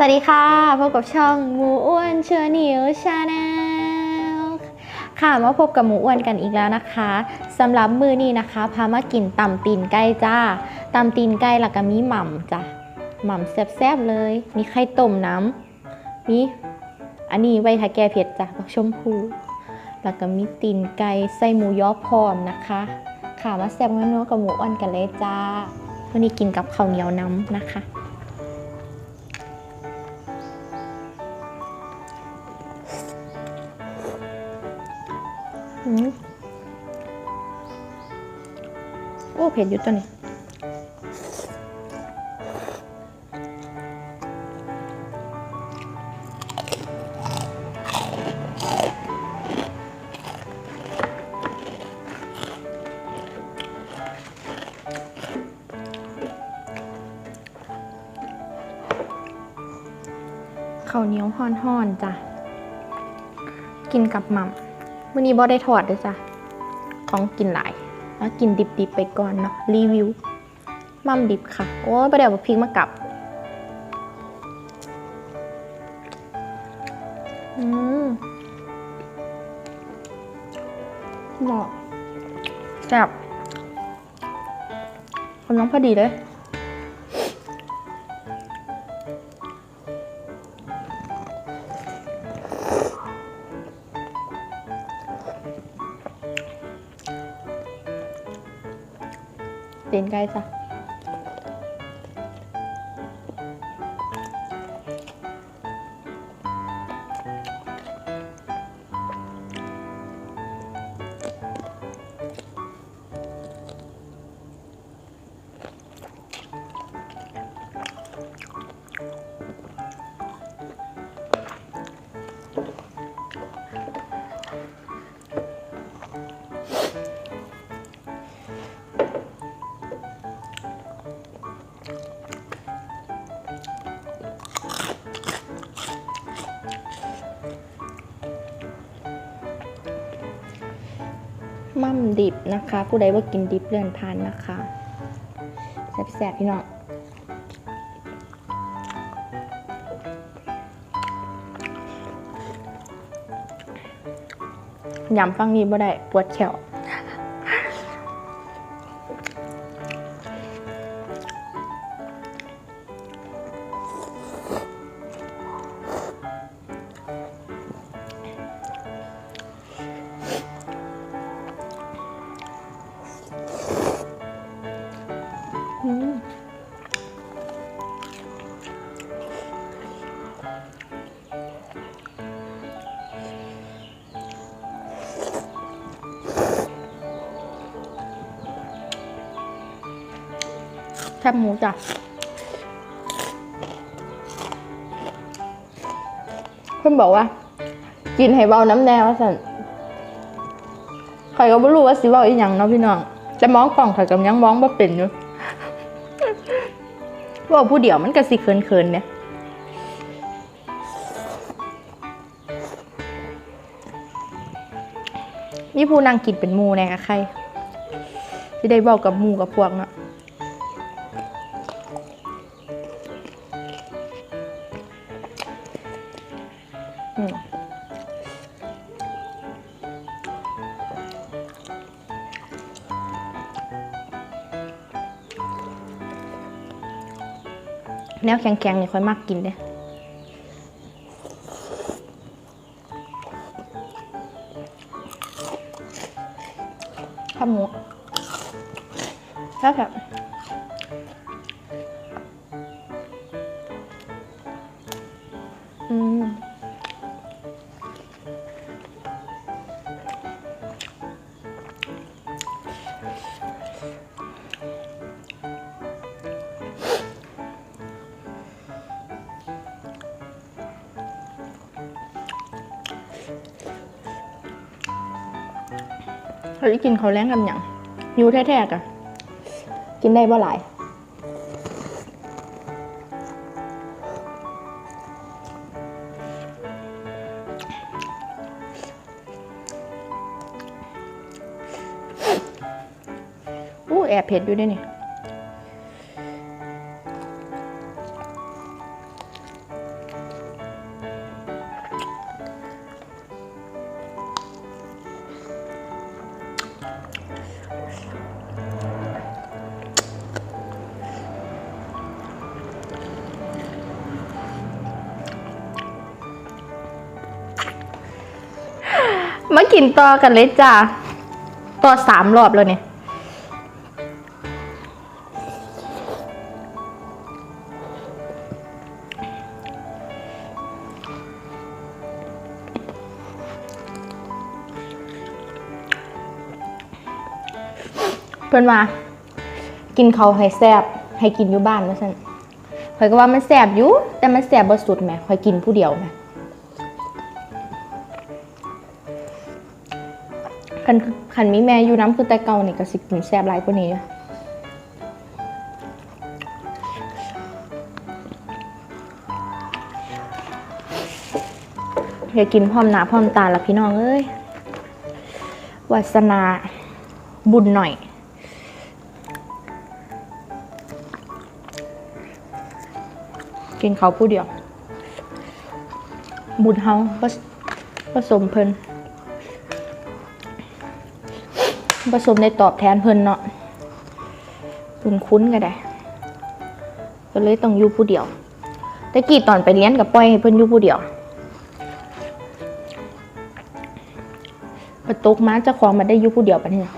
สวัสดีค่ะ พบกับช่องหมูอ้วนเชื้อนิวชาแนลค่ะมาพบกับหมูอ้วนกันอีกแล้วนะคะสำหรับมือนี้นะคะ พามากินตำตีนไก่จ้าตำตีนไก่แล้วก็มีหม่ำจ้ะหม่ำแซ่บๆเลย มีไข่ต้มน้ำมีอันนี้ไว้ทาแกเผ็ดจ้ะบักชมพูแล้วก็มีตีนไก่ใส่หมูยอพร้อมนะคะ ค่ะมาแซ่บนัวๆกับหมูอ้วนกันเลยจ้าวันนี้กินกับข้าวเหนียวน้ำนะคะ ผ็ดอยู่ตัวนี้ข้าวเหนียวห่อนๆจ้ะ กินกับหม่ำวันนี้บอได้ถอดด้วยจ้ะ ของกินหลาย แล้วกินดิบๆไปก่อนเนาะรีวิวมั่มดิบค่ะ โอ้ยประเดี๋ยวพริกมากับอืมเหมาะแซ่บกำลังพอดีเลย ตีนไดิบนะคะ ผู้ใดว่ากินดิบเลื่อนผ่านนะคะแซ่บๆพี่น้องยำฟังนี้บ่ได้ปวดแขว แคบหมูจ้ะเพื่อนบอกว่า กินให้เบาน้ำแนวสันใครก็ไม่รู้ว่าสิเบาอีหยังเนาะพี่น้องแต่มองกล่องข่อยกับยังมองบ่เป็นอยู่ว่าผู้เดียวมันก็สิเคินๆเนี่ยมีผู้นั่งกินเป็นหมูแน่กับใครสิได้บอกกับหมูกับพวกเนาะ แนวแข็งๆนี่ค่อยมากกินเด้ เขาจะกินเขาวแรงกันอย่างยูแท้ๆกะกินได้บ่หลาย อู้แอบเผ็ดอยู่ด้วยนี่ มากินต่อกันเลยจ้าต่อสามรอบแล้วเนี่ยเพื่อนมากินเขาให้แซบให้กินอยู่บ้านว่าซั่นข่อยก็ว่ามันแสบอยู่แต่มันแสบบ่สุดแหมข่อยกินผู้เดียวแหม คันคันมีแม่อยู่น้ำคือแต่เก่านี่ก็สิกินแสบหลายกว่านี้อย่ากินพร้อมหน้าพร้อมตาละพี่น้องเอ้ยวาสนาบุญหน่อยกินเขาผู้เดียว บุญเฮาผสผสมเพิ่น ผสมในตอบแทนเพิ่นเนาะบุญคุ้นก็ได้ ก็เลยต้องอยู่ผู้เดียว แต่กี่ตอนไปเรียนกับปล่อยให้เพิ่นอยู่ผู้เดียวมาตกมาเจ้าของมาได้อยู่ผู้เดียวปะเนี่ย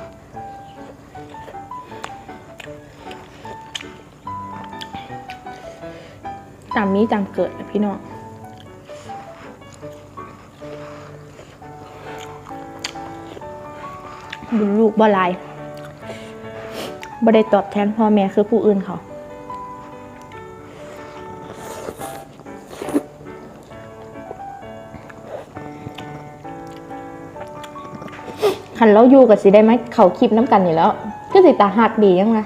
ตามนี้ตามเกิดนะพี่น้อง บุญลูกบ่หลายบ่ได้ตอบแทนพ่อแม่คือผู้อื่นเขา คันเราอยู่กับสิได้ไหมเขาคลิปน้ำกันอยู่แล้ว ก็สิตาหักดียังไง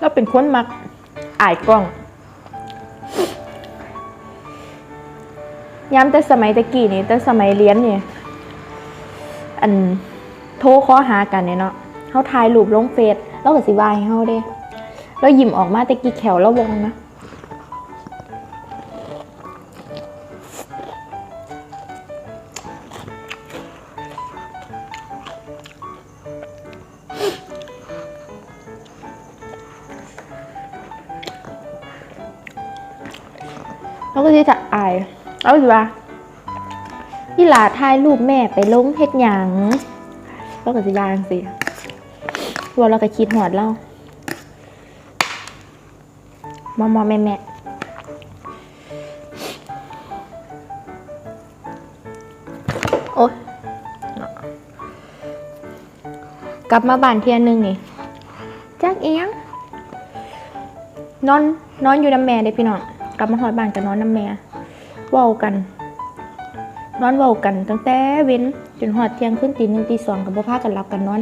เราเป็นคนมักอายกล้องย้ำแต่สมัยตะกี้นี่แต่สมัยเรียนเนี่ยอันโทรข้อหากันเนี่ยเนาะเขาถ่ายรูปลงเฟซแล้วก็สิวายให้เขาเด้แล้วยิ้มออกมาตะกี้แขวแล้ววงนะ แล้วก็ที่จะอายแล้วก็สิว่าที่หลาถ่ายรูปแม่ไปลงเฮ็ดหยังแล้วก็สิว่างสิว่าเราก็คิดหอดเรามอมอแม่แม่โอ๊ยกลับมาบ้านเที่ยนึงนี่จักเอียงนอนนอนอยู่น้ำแม่เด้พี่น้อง กลับมาหอดบ้านกับนอนน้ำแม่เว้ากันนอนเว้ากันตั้งแต่เว้นจนหอดเที่ยงขึ้นตีหนึ่งตีสองกับพ่อพากันหลับกันนอน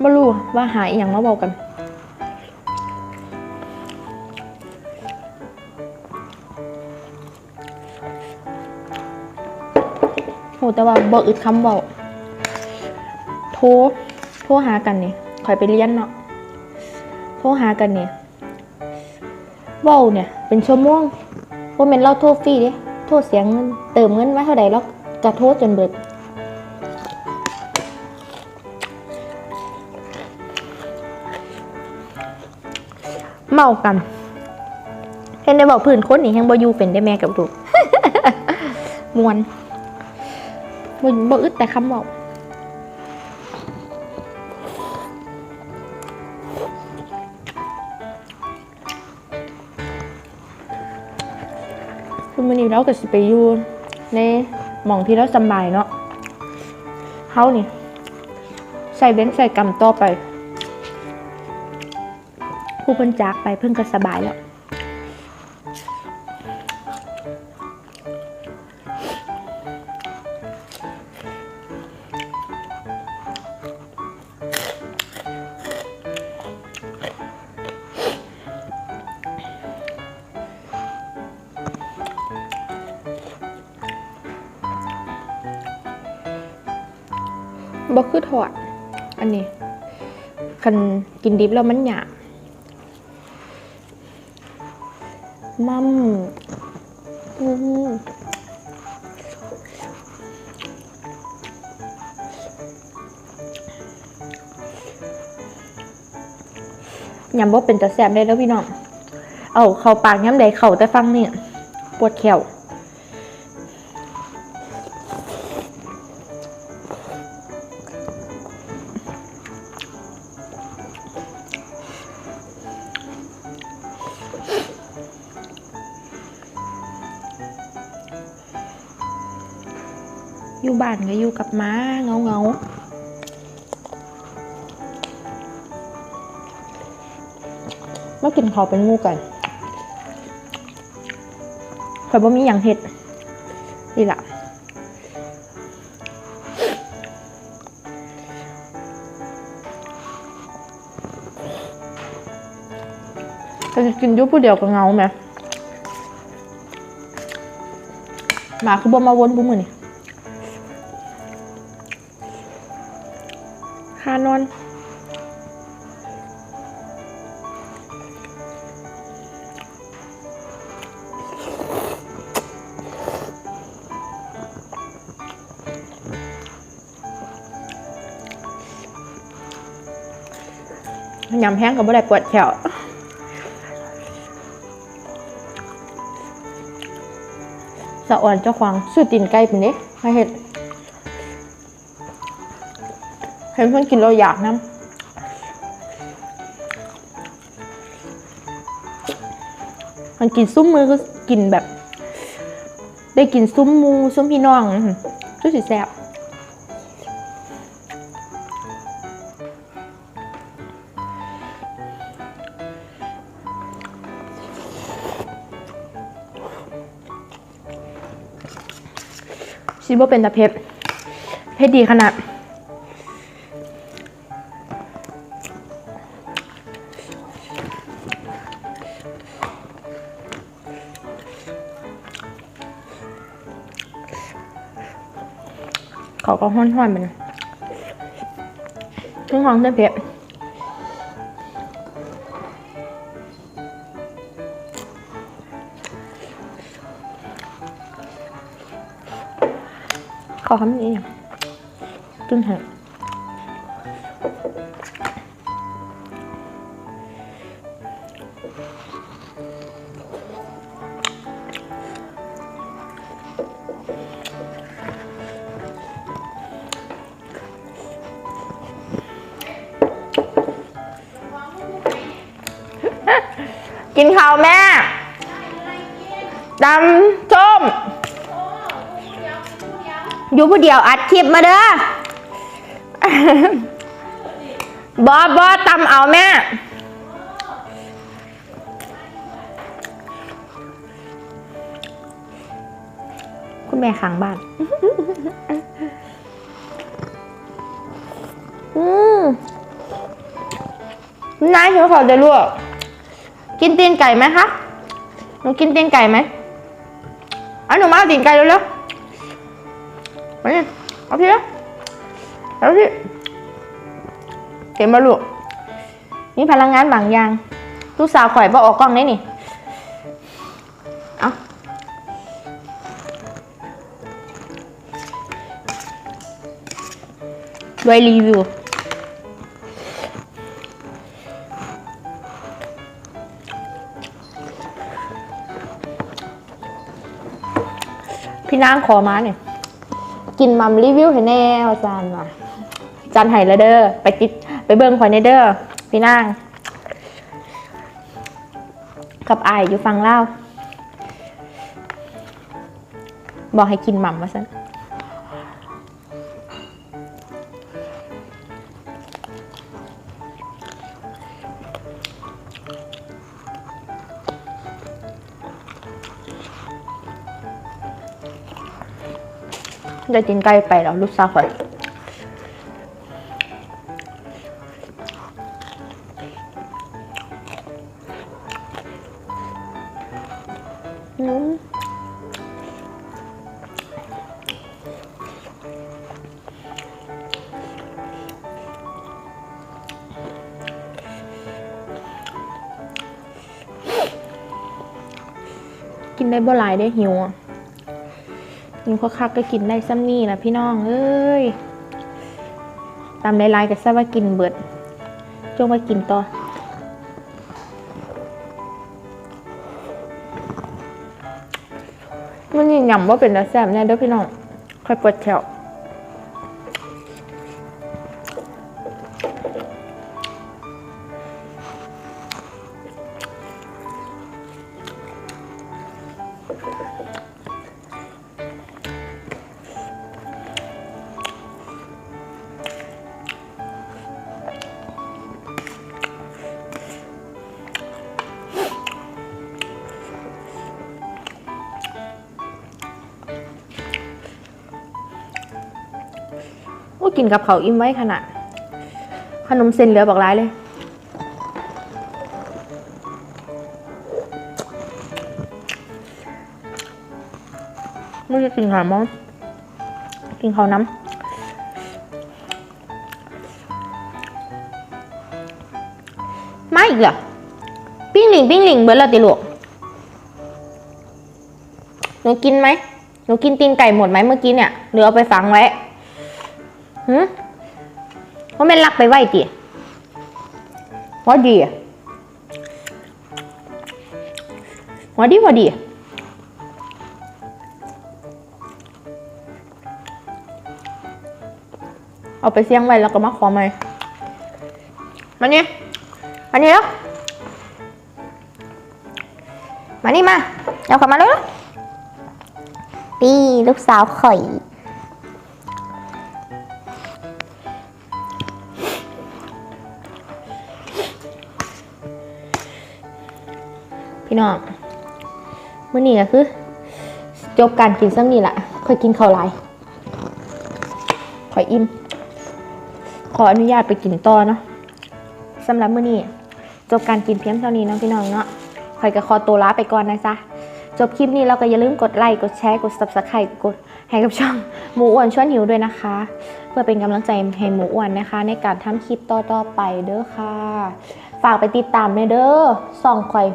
ไม่รู้ว่าหาอหย่างมาบอกกัน โหแต่ว่าบอกอึดคำบอกโทร โทรหากันนี่คอยไปเรียนเนาะโทรหากันเนี่ยเว้าเนี่ย เป็นชั่วโมงว่าเป็นเราโทรฟรีเด้โทรเสียเงินเติมเงินไว้เท่าใดแล้วจะโทรจนเบิดเมากันเห็นได้บอกพื้นคนนี่ยังบอยู่เป็นได้แม่กับลูกมวนบ่อึดแต่คำบอก คือมันนี้เราก็สิไปอยู่ในหม่องที่เราสบายเนาะเฮานี่ใส่เบ้นใส่กำต่อไปผู้เพิ่นจากไปเพิ่นก็สบายแล้ว บ่คือถอด อันนี้ คันกินดิบแล้วมันหยาบมัมอืมยำบ่เป็นตะแสบได้แล้วพี่น้อง เอาเข้าปากย้ำใดเข่าแต่ฟังนี่ปวดแขว บ้านก็อยู่กับม้าเงาเงามากินเขาวเป็นมู่กันข่อยบ่มีอย่างเห็ดนี่ล่ะแต่จะกินยุผู้เดียวก็เงาไหมหมาคือบ่มาวนบุ้มือนี่านอน ยำแห้งกับบ่ได้ปวดแขวสะอ่อนเจ้าควางสู้ตีนไก่เป็นเด้มาเห็ด เห็นเพื่อนกินเราอยากน้ำมันกินซุ้มมือก็กินแบบ ได้กินซุ้มมูซุ้มพี่น้องรู้สึกแซ่บชิบว่าเป็นตะเพ็บเพชรดีขนาด ก็ห้อนๆมันทุกห้องตะเพ็บขอคำนี้ตึ้งแหงกิ อยู่ผู้เดียวอัดคลิปมาเด้อบอบอตำเอาแม่คุณแม่ขังบ้าน อืมนายหิวขอจะลวกกินตีนไก่ไหมคะ หนูกินตีนไก่ไหมเอาหนูมาเอาตีนไก่เร็วๆ มาเนี่ยเอาพี่นะเอาพี่เห็นมาลูกมีพลังงานบางอย่างลูกสาวข่อยบ่ออกกล้องได้นี่เอาด้วยรีวิวพี่นางขอมาเนี่ย กินมัมรีวิวให้แน่อาจารย์ว่ะอาจานไห้แล้วเด้อไปติดไปเบิ่งคอยในเด้อพี่นางกับอายอยู่ฟังเล่า บอกให้กินหม่ำมาซะ ได้กินใกล้ไปแล้วลูกสาวข่อกินได้บ่หลายได้หิวอะ กินคักๆก็กินได้ซ้ำนี่แหละพี่น้องเอ้ยตามลายๆก็ทราบว่ากินเบิดจงมากินต่อมันยิ่งยำว่าเป็นรสแซ่บแน่เด้อพี่น้องค่อยปวดแถว กินกับเขาอิ่มไว้ขนาดขนมเส้นเหลือบอกร้ายเลย ไม่ได้กินขาวมั้งกินข้าน้ำมาอีกเหรอปิ้งหลิงปิ้งหลิงเบิร์ดละติลูกหนูกินไหมหนูกินตีนไก่หมดไหมเมื่อกี้เนี่ยหรือเอาไปฝังไว้ หืมว่าแม่นลักไปไหวติว่าดีอะว่าดีว่าดีเอาไปเสี่ยงไว้แล้วก็มาขอใหม่มานี่มานี่แล้วมานี่มา เอากลับมาเลยตีลูกสาวข่อย พี่น้องมื่อนี้ก็คือ จบการกินซ้ำนี่แหละค่อยกินข้าวหลายข่อยอิ่ม ขออนุญาตไปกินต่อเนาะสำหรับมื้อนี้จบการกินเพียงเท่านี้เนาะพี่น้องเนาะข่อยก็ขอตัวลาไปก่อนนะจ๊ะจบคลิปนี้เราก็อย่าลืมกดไลค์กดแชร์กด subscribe กดให้กับช่องหมูอ้วนชวนหิวด้วยนะคะ เพื่อเป็นกำลังใจให้หมูอ้วนนะคะ ในการทำคลิปต่อๆไปเด้อค่ะ ฝากไปติดตามเด้อส่องข่อย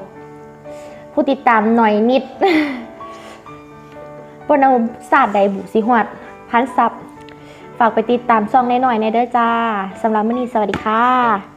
ผู้ติดตามหน่อยนิดปนเอาศาสตร์ใดบุสิหวัดพันซับ ฝากไปติดตามช่องน้อยๆในเด้อจ้าสำหรับมื้อนี้สวัสดีค่ะ